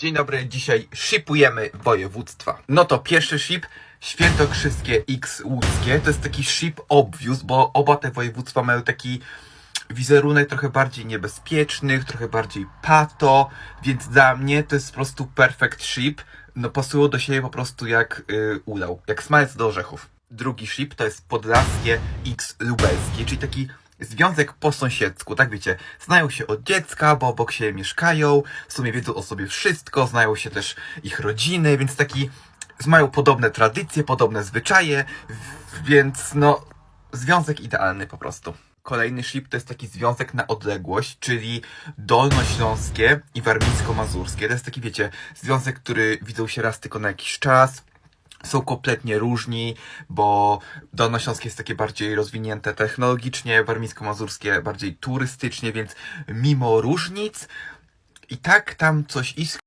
Dzień dobry, dzisiaj shipujemy województwa. No to pierwszy ship, Świętokrzyskie X Łódzkie. To jest taki ship obvious, bo oba te województwa mają taki wizerunek trochę bardziej niebezpiecznych, trochę bardziej pato, więc dla mnie to jest po prostu perfect ship. No pasują do siebie po prostu jak yy, ulał, jak smalec do orzechów. Drugi ship to jest Podlaskie X Lubelskie, czyli taki związek po sąsiedzku, tak wiecie, znają się od dziecka, bo obok siebie mieszkają, w sumie wiedzą o sobie wszystko, znają się też ich rodziny, więc taki mają podobne tradycje, podobne zwyczaje, więc no związek idealny po prostu. Kolejny ship to jest taki związek na odległość, czyli dolnośląskie i warmińsko-mazurskie. To jest taki, wiecie, związek, który widzą się raz tylko na jakiś czas, są kompletnie różni, bo Dolnośląskie jest takie bardziej rozwinięte technologicznie, warmińsko-mazurskie bardziej turystycznie, więc mimo różnic i tak tam coś iskrzy